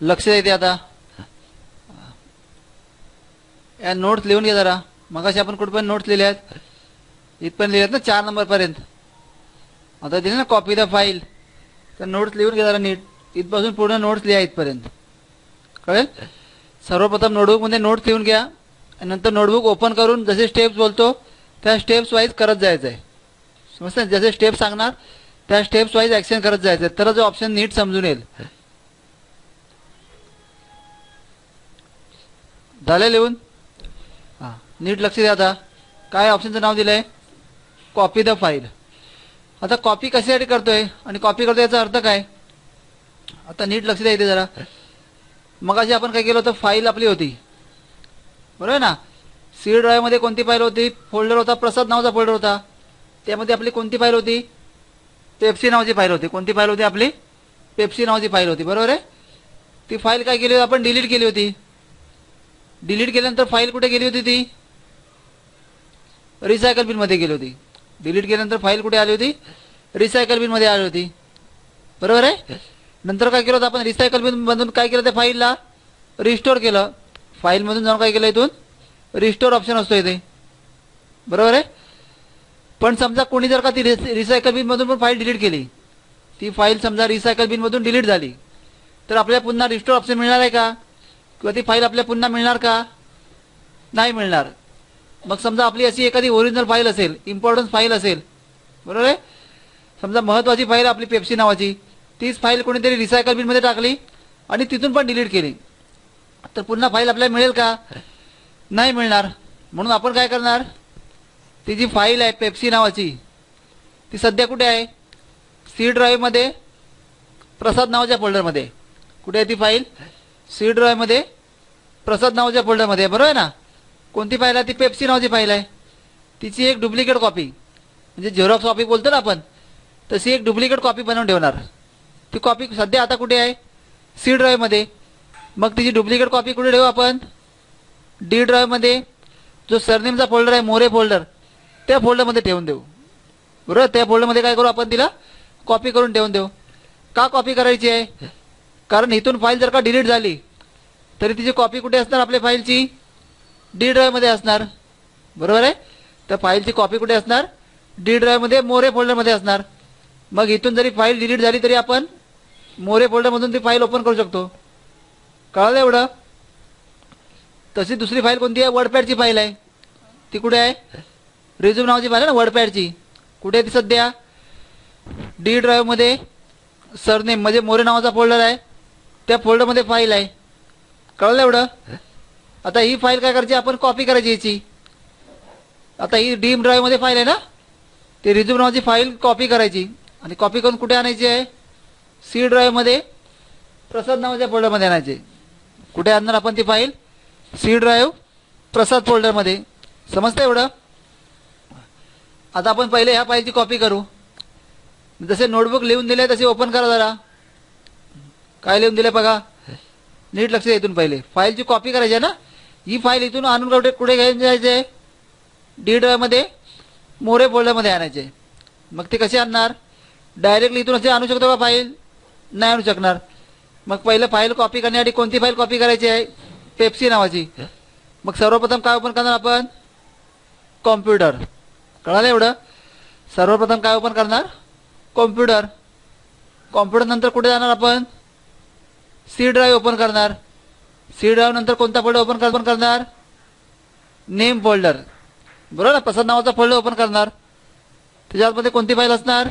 लक्ष देते आता. या नोट्स लिहून घ्या जरा. मगाशी आपण कुठपर्यंत नोट्स लिहिल्या आहेत? इथपर्यंत लिहिल्यात ना चार नंबरपर्यंत आता दिली ना कॉपी द फाईल तर नोट्स लिहून घ्या जरा नीट. इथपासून पूर्ण नोट्स लिहा इथपर्यंत. कळेल? सर्वप्रथम नोटबुकमध्ये नोट्स लिहून घ्या. आणि नंतर नोटबुक ओपन करून जसे स्टेप्स बोलतो त्या स्टेप्स वाईज करत जायचं आहे समजतं जसे स्टेप सांगणार त्या स्टेप्स वाईज ॲक्शन करत जायचं आहे तरच ऑप्शन नीट समजून येईल. झालं लिहून? हां नीट लक्ष द्या आता. काय ऑप्शनचं नाव दिलं आहे कॉपी द फाईल आता कॉपी कशासाठी आहे आणि कॉपी करतो याचा अर्थ काय? आता नीट लक्ष द्या इथे जरा. मगाशी आपण काय केलं होतं? फाईल आपली होती. बरोबर आहे ना? सी ड्राईव्हमध्ये कोणती फाईल होती? फोल्डर होता प्रसाद नावाचा फोल्डर होता. त्यामध्ये आपली कोणती फाईल होती? पेप्सी नावाची फाईल होती. कोणती फाईल होती आपली? पेप्सी नावाची फाईल होती. बरोबर आहे? ती फाईल काय केली होती? आपण डिलीट केली होती. डिलीट केल्यानंतर फाईल कुठे गेली होती ती? रिसायकल बिनमध्ये गेली होती. डिलीट केल्यानंतर फाईल कुठे आली होती? रिसायकल बिनमध्ये आली होती. बरोबर आहे? नंतर काय केलं होतं आपण? रिसायकल बिनमधून काय केलं त्या फाईलला? रिस्टोर केलं. फाईलमधून जाऊन काय केलं इथून? रिस्टोर ऑप्शन असतो इथे. बरोबर आहे? पण समजा कोणी जर का ती रिसायकल बिनमधून पण फाईल डिलीट केली. ती फाईल समजा रिसायकल बिनमधून डिलीट झाली. तर आपल्याला पुन्हा रिस्टोर ऑप्शन मिळणार आहे का? किंवा ती फाईल आपल्या पुन्हा मिळणार का? नाही मिळणार. मग समजा आपली अशी एखादी ओरिजिनल फाईल असेल इम्पॉर्टन्स फाईल असेल बरोबर आहे? समजा महत्त्वाची फाईल आपली पेप्सी नावाची तीच फाईल कोणीतरी रिसायकल बिनमध्ये टाकली आणि तिथून पण डिलीट केली. तर पुन्हा फाईल आपल्याला मिळेल का? नाही मिळणार. म्हणून आपण काय करणार? ती जी फाईल आहे पेप्सी नावाची ती सध्या कुठे आहे? सी ड्राईव्हमध्ये प्रसाद नावाच्या फोल्डरमध्ये कुठे आहे ती फाईल सी ड्रॉयमध्ये प्रसाद नावाच्या फोल्डरमध्ये आहे बरोबर आहे ना? कोणती फाईल आहे? ती पेप्सी नावाची फाईल आहे. तिची एक डुप्लिकेट कॉपी म्हणजे झेरॉक्स कॉपी बोलतो ना आपण. तशी एक डुप्लिकेट कॉपी बनवून ठेवणार. ती कॉपी सध्या आता कुठे आहे? सी ड्राईव्हमध्ये मग तिची डुप्लिकेट कॉपी कुठे ठेवू आपण? डी ड्राईव्हमध्ये जो सरनेमचा फोल्डर आहे मोरे फोल्डर त्या फोल्डरमध्ये ठेवून देऊ. बरोबर? त्या फोल्डरमध्ये काय करू आपण तिला? कॉपी करून ठेवून देऊ. का कॉपी करायची आहे? कारण इथून फाईल जर का डिलीट झाली तरी तिची कॉपी कुठे असणार आपल्या फाईलची डी ड्राईव्हमध्ये असणार. बरोबर आहे? तर फाईलची कॉपी कुठे असणार? डी ड्राईव्हमध्ये मोरे फोल्डरमध्ये असणार. मग इथून जरी फाईल डिलीट झाली तरी आपण मोरे फोल्डरमधून ती फाईल ओपन करू शकतो. कळलं एवढं? तशी दुसरी फाईल कोणती आहे? वर्डपॅडची फाईल आहे. ती कुठे आहे? रिझ्यूम नावाची फाईल आहे ना वर्डपॅडची कुठे आहे ती सध्या? डी ड्राईव्हमध्ये सरनेम म्हणजे मोरे नावाचा फोल्डर आहे. त्या फोल्डरमध्ये फाईल आहे. कळलं एवढं? आता ही फाईल काय करायची? आपण कॉपी करायची याची. आता ही डीम ड्राईव्हमध्ये फाईल आहे ना? ती रिझ्यूम नावाची फाईल कॉपी करायची. आणि कॉपी करून कुठे आणायची आहे? सी ड्राईव्हमध्ये प्रसाद नावाच्या फोल्डरमध्ये आणायची कुठे आणणार आपण ती फाईल सी ड्राईव्ह प्रसाद फोल्डरमध्ये समजतं एवढं? आता आपण पहिले ह्या फाईलची कॉपी करू. जसे नोटबुक लिहून दिले तसे ओपन करा जरा. काय लिहून दिले बघा? नीट लक्ष इथून पहिले. फाईलची कॉपी करायची आहे ना? ही फाईल इथून आणून कुठे कुठे घेऊन जायचे? डी ड्रायमध्ये मोरे फोल्डरमध्ये आणायचे. मग ते कसे आणणार? डायरेक्टली इथून असे आणू शकतो का फाईल? नाही आणू शकणार. मग पहिलं फाईल कॉपी करण्यासाठी कोणती फाईल कॉपी करायची आहे? पेप्सी नावाची. मग सर्वप्रथम काय ओपन करणार आपण? कॉम्प्युटर कळालं एवढं? सर्वप्रथम काय ओपन करणार? कॉम्प्युटर कॉम्प्युटरनंतर कुठे जाणार आपण? सी ड्राईव्ह ओपन करणार. सी ड्राईव्ह नंतर कोणता फोल्डर ओपन ओपन करणार? नेम फोल्डर बरोबर ना? प्रसाद नावाचा फोल्डर ओपन करणार. त्याच्यामध्ये कोणती फाईल असणार?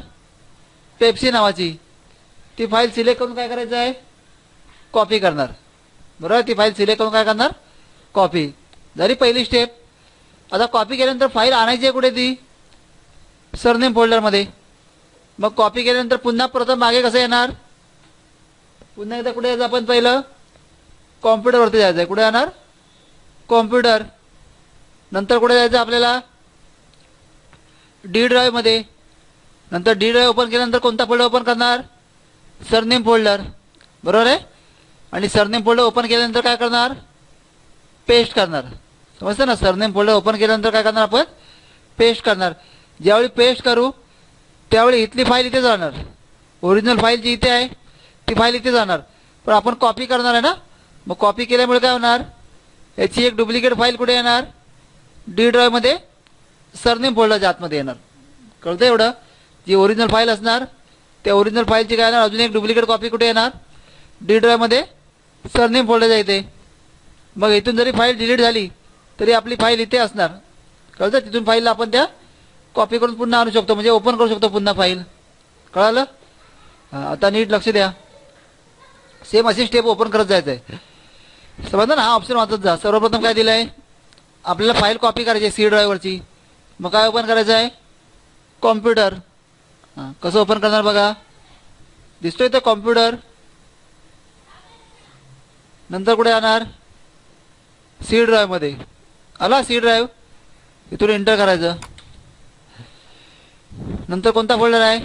पेप्सी नावाची. ती फाईल सिलेक्ट करून काय करायचं आहे? कॉपी करणार. बरोबर? ती फाईल सिलेक्ट करून काय करणार? कॉपी जरी पहिली स्टेप आता कॉपी केल्यानंतर फाईल आणायची आहे कुठे ती? सरनेम फोल्डरमध्ये मग कॉपी केल्यानंतर पुन्हा प्रथम मागे कसं येणार? पुन्हा एकदा कुठे यायचं आपण पहिलं? कॉम्प्युटरवरती जायचं आहे कुठे जाणार? कॉम्प्युटर नंतर कुठे जायचं आपल्याला? डी ड्राईव्हमध्ये नंतर डी ड्राईव्ह ओपन केल्यानंतर कोणता फोल्डर ओपन करणार? सरनेम फोल्डर बरोबर आहे? आणि सरनेम फोल्डर ओपन केल्यानंतर काय करणार? पेस्ट करणार. समजतं ना? सरनेम फोल्डर ओपन केल्यानंतर काय करणार आपण? पेस्ट करणार. ज्यावेळी पेस्ट करू त्यावेळी इथली फाईल इथे जाणार. ओरिजिनल फाईल जी इथे आहे ती फाईल इथे जाणार. पण आपण कॉपी करणार आहे ना? मग कॉपी केल्यामुळे काय होणार? याची एक डुप्लिकेट फाईल कुठे येणार? डी ड्राईव्हमध्ये सरनेम फोल्डरच्या आतमध्ये येणार. कळतं एवढं? जी ओरिजिनल फाईल असणार त्या ओरिजिनल फाईलची काय येणार अजून एक डुप्लिकेट कॉपी कुठे येणार? डी ड्राईव्हमध्ये सरनेम फोल्डरच्या इथे. मग इथून जरी फाईल डिलीट झाली तरी आपली फाईल इथे असणार. कळतं तिथून फाईलला आपण त्या कॉपी करून पुन्हा आणू शकतो. म्हणजे ओपन करू शकतो पुन्हा फाईल कळालं? आता नीट लक्ष द्या. सेम अशी स्टेप ओपन करत जायचं आहे समजलं ना हा ऑप्शन वाचत जा. सर्वप्रथम काय दिलं आहे आपल्याला फाईल कॉपी करायची आहे सी ड्राईव्हवरची मग काय ओपन करायचं आहे? कॉम्प्युटर हां कसं ओपन करणार बघा? दिसतोय तर कॉम्प्युटर नंतर कुठे जाणार? सी ड्राईव्हमध्ये आला सी ड्राईव्ह इथून एंटर करायचं. नंतर कोणता फोल्डर आहे?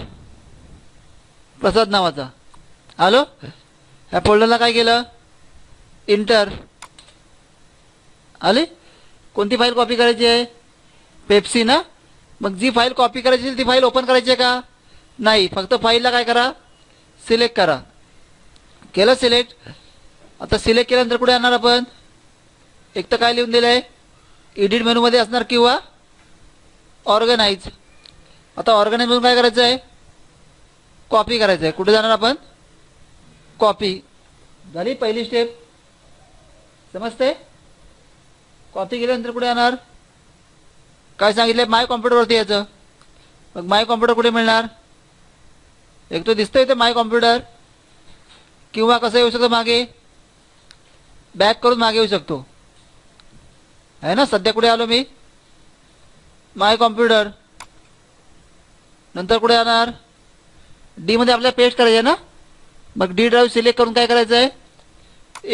प्रसाद नावाचा. आलो? या फोल्डरला काय केलं? इंटर आले? कोणती फाईल कॉपी करायची आहे? पेप्सी ना? मग जी फाईल कॉपी करायची ती फाईल ओपन करायची आहे का? नाही. फक्त फाईलला काय करा? सिलेक्ट करा. केलं सिलेक्ट आता सिलेक्ट केल्यानंतर कुठे आणणार आपण? एक तर काय लिहून दिलं आहे एडिट मेनूमध्ये असणार किंवा ऑर्गनाईज आता ऑर्गनाईजमधून काय करायचं आहे कॉपी करायचं आहे कुठे जाणार आपण? कॉपी. झाली पहिली स्टेप समजते कॉपी केल्यानंतर कुठे येणार. काय सांगितलं माय कॉम्प्युटरवरती यायचं. मग माय कॉम्प्युटर कुठे मिळणार? एक तो दिसतोय ते माय कॉम्प्युटर किंवा कसं येऊ शकतं मागे? बॅक करून मागे येऊ शकतो. आहे ना? सध्या कुठे आलो मी? माय कॉम्प्युटर नंतर कुठे येणार डीमध्ये आपल्याला पेस्ट करायचं आहे ना? मग डी ड्राईव्ह सिलेक्ट करून काय करायचं आहे?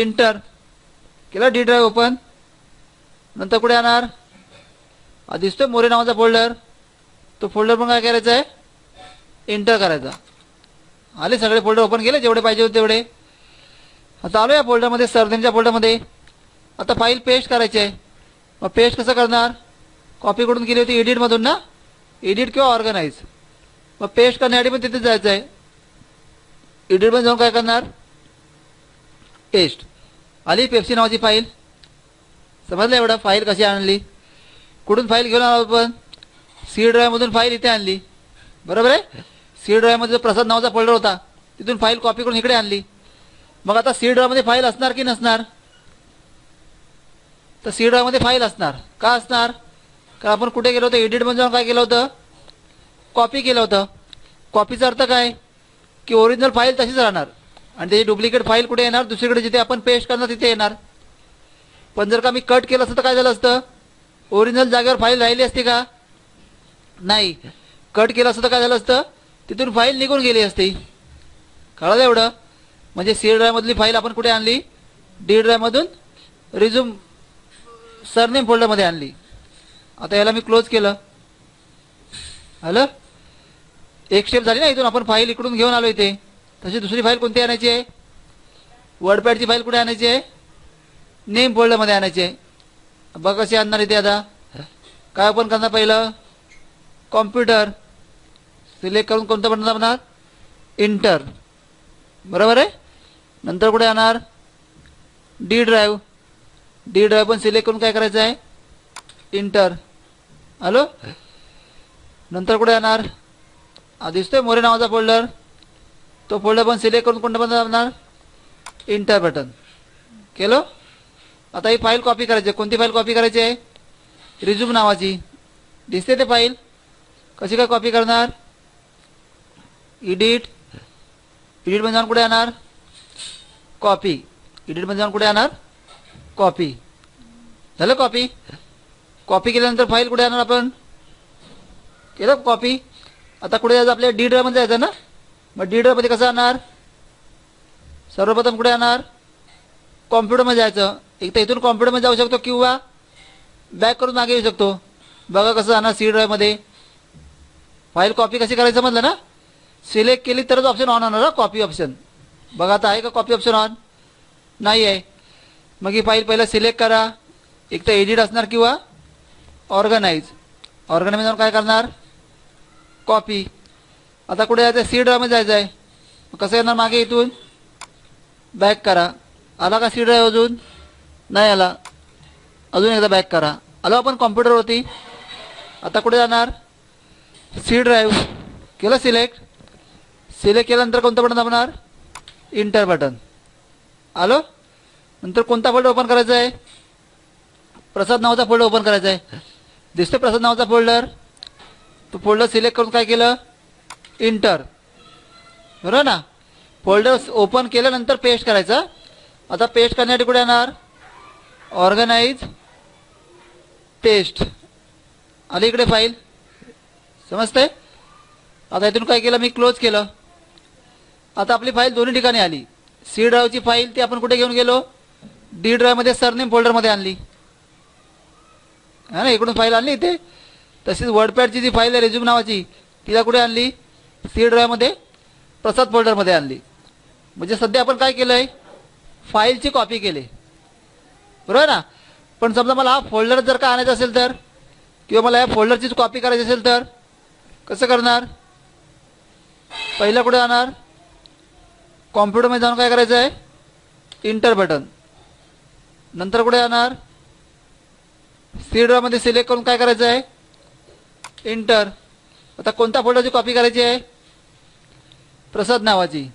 इंटर केलं डी ड्राईव्ह ओपन नंतर कुठे येणार? हा दिसतोय मोरे नावाचा फोल्डर तो फोल्डर पण काय करायचा आहे? इंटर करायचा. आले सगळे फोल्डर ओपन केले जेवढे पाहिजे होते तेवढे. आता आलो या फोल्डरमध्ये सरनेमच्या फोल्डरमध्ये आता फाईल पेस्ट करायची आहे. मग पेस्ट कसं करणार? कॉपी करून केली होती एडिटमधून ना? एडिट किंवा ऑर्गनाईज मग पेस्ट करण्यासाठी पण तिथेच जायचं आहे. एडिटमध्ये जाऊन काय करणार? टेस्ट आली पेप्सी नावाची फाईल समजलं एवढं? फाईल कशी आणली? कुठून फाईल घेऊन आलो आपण? सी ड्रायव्हमधून फाईल इथे आणली. बरोबर आहे? सी ड्रायव्हमध्ये जो प्रसाद नावाचा फोल्डर होता. तिथून फाईल कॉपी करून इकडे आणली. मग आता सी ड्राईव्हमध्ये फाईल असणार की नसणार? तर सी ड्राईव्हमध्ये फाईल असणार. का असणार? कारण आपण कुठे गेलो होतो? एडिटमध्ये जाऊन काय केलं होतं? कॉपी केलं होतं. कॉपीचा अर्थ काय? की ओरिजिनल फाईल तशीच राहणार. आणि त्याची डुप्लिकेट फाईल कुठे येणार? दुसरीकडे जिथे आपण पेस्ट करणार तिथे येणार. पण जर का मी कट केलं असतं तर काय झालं असतं? ओरिजिनल जागेवर फाईल राहिली असती का? नाही. कट केलं असतं तर काय झालं असतं? तिथून फाईल निघून गेली असती. कळलं एवढं? म्हणजे सी ड्रायमधली फाईल आपण कुठे आणली? डी ड्रायमधून रिझ्यूम सरनेम फोल्डरमध्ये आणली. आता याला मी क्लोज केलं. हॅलो एक स्टेप झाली ना इथून आपण फाईल इकडून घेऊन आलो इथे. तशी दुसरी फाईल कोणती आणायची आहे? वर्डपॅडची फाईल कुठे आणायची आहे? नेम फोल्डरमध्ये आणायची आहे. बघ कशी आणणार इथे आता. काय ओपन करणार पहिलं? कॉम्प्युटर सिलेक्ट करून कोणतं बटन दाबणार इंटर बरोबर आहे? नंतर कुठे आणणार? डी ड्राईव्ह डी ड्राईव्ह पण सिलेक्ट करून काय करायचं आहे? इंटर हॅलो नंतर कुठे येणार दिसतोय मोरे नावाचा फोल्डर तो फोल्डर पण सिलेक्ट करून कोणतं पण दाबणार इंटर बटन केलं? आता ही फाईल कॉपी करायची आहे. कोणती फाईल कॉपी करायची आहे? रिझ्यूम नावाची. दिसते ते फाईल कशी काय कॉपी करणार? इडिट इडिट जाऊन कुठे येणार? कॉपी इडिट जाऊन कुठे येणार? कॉपी झालं कॉपी कॉपी केल्यानंतर फाईल कुठे येणार आपण? केलं कॉपी आता कुठे जायचं? आपल्या डी जायचं ना? मग डी कसं आणणार सर्वप्रथम कुठे आणणार कॉम्प्युटरमध्ये जायचं. एक तर इथून कॉम्प्युटरमध्ये जाऊ शकतो किंवा बॅक करून मागे येऊ शकतो. बघा कसं जाणार सी ड्राईव्हमध्ये फाईल कॉपी कशी करायचं म्हटलं ना? सिलेक्ट केली तरच ऑप्शन ऑन होणार कॉपी ऑप्शन. बघा आता आहे का कॉपी ऑप्शन ऑन? नाही आहे. मग ही फाईल पहिला सिलेक्ट करा. एक तर एडिट असणार किंवा ऑर्गनाईज. ऑर्गनाईज जाऊन काय करणार? कॉपी आता कुठे जायचं आहे सी ड्रायमध्ये जायचं आहे कसं येणार मागे इथून? बॅक करा. आला का सी ड्राईव्ह अजून? नाही आला. अजून एकदा बॅक करा. आलो आपण कॉम्प्युटरवरती आता कुठे जाणार? सी ड्राईव्ह केलं सिलेक्ट सिलेक्ट केल्यानंतर कोणतं बटन दाबणार? इंटर बटन आलो? नंतर कोणता फोल्डर ओपन करायचा आहे प्रसाद नावाचा फोल्डर ओपन करायचा आहे दिसतो प्रसाद नावाचा फोल्डर तो फोल्डर सिलेक्ट करून काय केलं? इंटर बरोबर ना? फोल्डर ओपन केल्यानंतर पेस्ट करायचं. आता पेस्ट करण्यासाठी कुठे येणार? ऑर्गनाईज पेस्ट आली इकडे फाईल समजतंय? आता इथून काय केलं? मी क्लोज केलं. आता आपली फाईल दोन्ही ठिकाणी आली. सी ड्राईव्हची फाईल ती आपण कुठे घेऊन गेलो? डी ड्राईव्हमध्ये सरनेम फोल्डरमध्ये आणली. हा ना? इकडून फाईल आणली इथे? तशीच वर्डपॅडची जी फाईल आहे रेझ्युम नावाची तिला कुठे आणली? सी ड्राईव्हमध्ये प्रसाद फोल्डरमध्ये आणली. म्हणजे सध्या आपण काय केलं आहे फाईलची कॉपी केली. बरोबर ना? पण समजा मला हा फोल्डर जर का आणायचा असेल तर किंवा मला या फोल्डरचीच कॉपी करायची असेल तर कसं करणार? पहिलं कुठे जाणार? कॉम्प्युटरमध्ये जाऊन काय करायचं आहे? इंटर बटन नंतर कुठे जाणार? सी ड्रामध्ये सिलेक्ट करून काय करायचं आहे? इंटर आता कोणत्या फोल्डरची कॉपी करायची आहे? प्रसाद नावाची.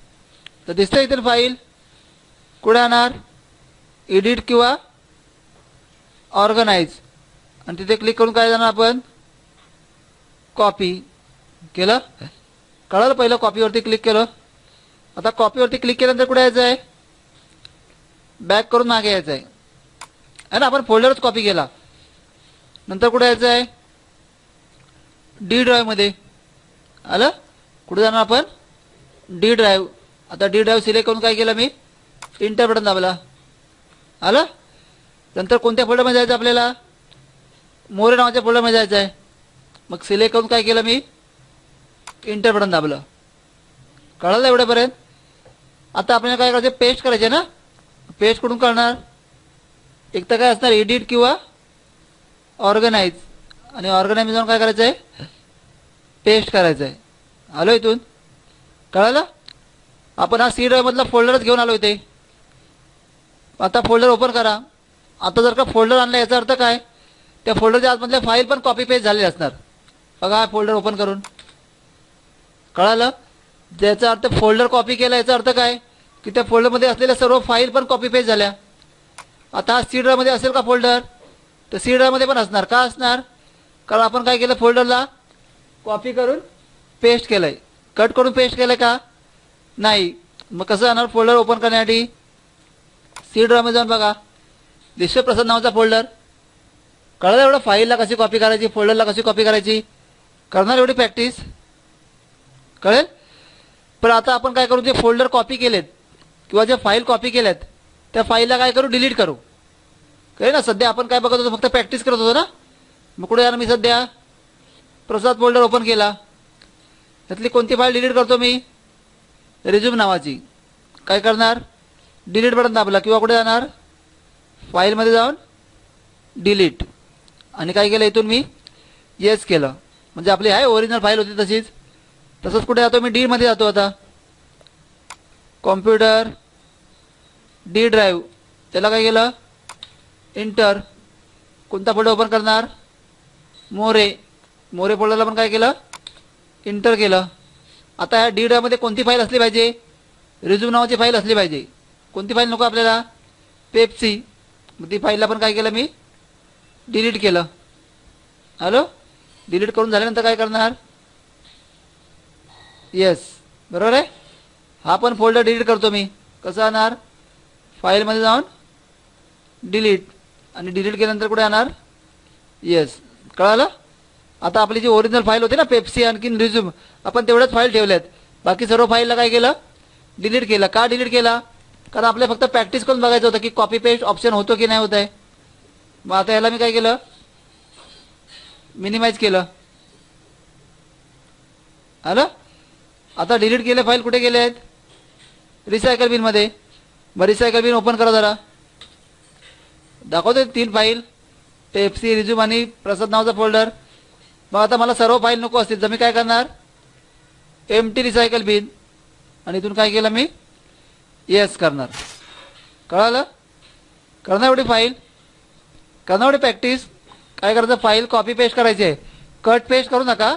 तर दिसते इथे फाईल कुठे आणणार एडिट किंवा ऑर्गनाईज आणि तिथे क्लिक करून काय जाणार आपण? कॉपी केलं? कळलं पहिलं कॉपीवरती क्लिक केलं? आता कॉपीवरती क्लिक केल्यानंतर कुठे यायचं आहे? बॅक करून मागे यायचं आहे. ना? आपण फोल्डरच कॉपी केला. नंतर कुठे यायचं आहे? डी ड्राईव्हमध्ये आलं? कुठे जाणार आपण? डी ड्राईव्ह आता डी ड्राईव्ह सिलेक्ट करून काय केलं मी? इंटर बटन दाबला. आलं? नंतर कोणत्या फोल्डरमध्ये जायचं आपल्याला? मोरे नावाच्या फोल्डरमध्ये जायचं आहे. मग सिलेक्ट करून काय केलं मी? इंटर बटन दाबलं. कळलं एवढ्यापर्यंत? आता आपल्याला काय करायचं? पेस्ट करायचे ना? पेस्ट कुठून करणार एक तर काय असणार? एडिट किंवा ऑर्गनाईज आणि ऑर्गनाईज जाऊन काय करायचं आहे पेस्ट करायचं आहे आलो इथून. कळालं? आपण हा सी ड्राईव्हमधला फोल्डरच घेऊन आलो इथे. आता फोल्डर ओपन करा. आता जर का फोल्डर आणला याचा अर्थ काय? त्या फोल्डरच्या आतमधल्या फाईल पण कॉपी पेस्ट झालेली असणार. बघा फोल्डर ओपन करून. कळालं? ज्याचा अर्थ फोल्डर कॉपी केला याचा अर्थ काय? की त्या फोल्डरमध्ये असलेल्या सर्व फाईल पण कॉपी पेस्ट झाल्या. आता हा सी ड्रायमध्ये असेल का फोल्डर तर सी ड्रायमध्ये पण असणार. का असणार? कारण आपण काय केलं फोल्डरला? कॉपी करून? पेस्ट केलं आहे कट करून पेस्ट केलं का? नाही. मग कसं जाणार फोल्डर ओपन करण्यासाठी? सी ड्राईव्हमध्ये जाऊन बघा. विश्वप्रसाद नावाचा फोल्डर. कळलं एवढं फाईलला कशी कॉपी करायची फोल्डरला कशी कॉपी करायची? करणार एवढी प्रॅक्टिस कळेल? पण आता आपण काय करू जे फोल्डर कॉपी केलेत किंवा जे फाईल कॉपी केल्यात त्या फाईलला काय करू डिलीट करू. कळेल ना? सध्या आपण काय बघत होतो फक्त प्रॅक्टिस करत होतो ना? मग कुठे जाणार मी सध्या? प्रसाद फोल्डर ओपन केला. त्यातली कोणती फाईल डिलीट करतो मी? रिझ्यूम नावाची. काय करणार? डिलीट बटन दाबला किंवा कुठे जाणार? फाईलमध्ये जाऊन डिलीट आणि काय केलं इथून मी? येस केलं. म्हणजे आपली आहे ओरिजिनल फाईल होती तशीच. तसंच कुठे जातो मी? डीमध्ये जातो आता. कॉम्प्युटर डी ड्राईव्ह त्याला काय केलं? इंटर कोणता फोल्डर ओपन करणार? मोरे. मोरे फोल्डरला पण काय केलं? इंटर केलं. आता ह्या डी ड्रायमध्ये कोणती फाईल असली पाहिजे? रिझ्यूम नावाची फाईल असली पाहिजे. कोणती फाईल नको आपल्याला? पेप्सी मग ती फाईलला पण काय केलं मी? डिलीट केलं. हॅलो डिलीट करून झाल्यानंतर काय करणार? येस बरोबर आहे? हा पण फोल्डर डिलीट करतो मी. कसं आणणार फाईलमध्ये जाऊन डिलीट आणि डिलीट केल्यानंतर कुठे आणणार येस कळालं? आता आपली जी ओरिजिनल फाईल होती ना पेप्सी आणखीन रिझ्यूम आपण तेवढ्याच फाईल ठेवल्यात. बाकी सर्व फाईलला काय केलं? डिलीट केलं. का डिलीट केला? कारण आपल्याला फक्त प्रॅक्टिस करून बघायचं होतं की कॉपी पेस्ट ऑप्शन होतो की नाही होत आहे. मग आता याला मी काय केलं? मिनिमाइज केलं. आलं? आता डिलीट केले फाईल कुठे गेले आहेत? रिसायकल बिनमध्ये मग रिसायकल बिन ओपन करा जरा. दाखवते तीन फाईल पेप्सी रिझ्यूम आणि प्रसाद नावाचा फोल्डर मग आता मला सर्व फाईल नको असतील तर मी काय करणार? एम टी रिसायकल बिन आणि इथून काय केलं मी? येस करणार. कळालं? करणार एवढी फाईल करणार एवढी प्रॅक्टिस काय करायचं? फाईल कॉपी पेस्ट करायची आहे. कट पेस्ट करू नका.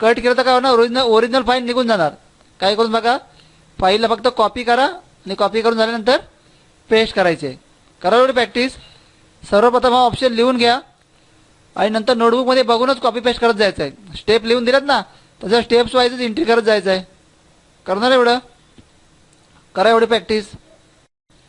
कट केलं तर काय होणार? ओरिजिनल ओरिजिनल फाईल निघून जाणार. काय करून बघा? फाईलला फक्त कॉपी करा आणि कॉपी करून झाल्यानंतर पेस्ट करायचे. करा एवढी प्रॅक्टिस सर्वप्रथम हा ऑप्शन लिहून घ्या. आणि नंतर नोटबुकमध्ये बघूनच कॉपी पेस्ट करत जायचं आहे स्टेप लिहून दिल्यात ना तसं स्टेप्स वाईजच एंट्री करत जायचं आहे करणार एवढं? करा एवढी प्रॅक्टिस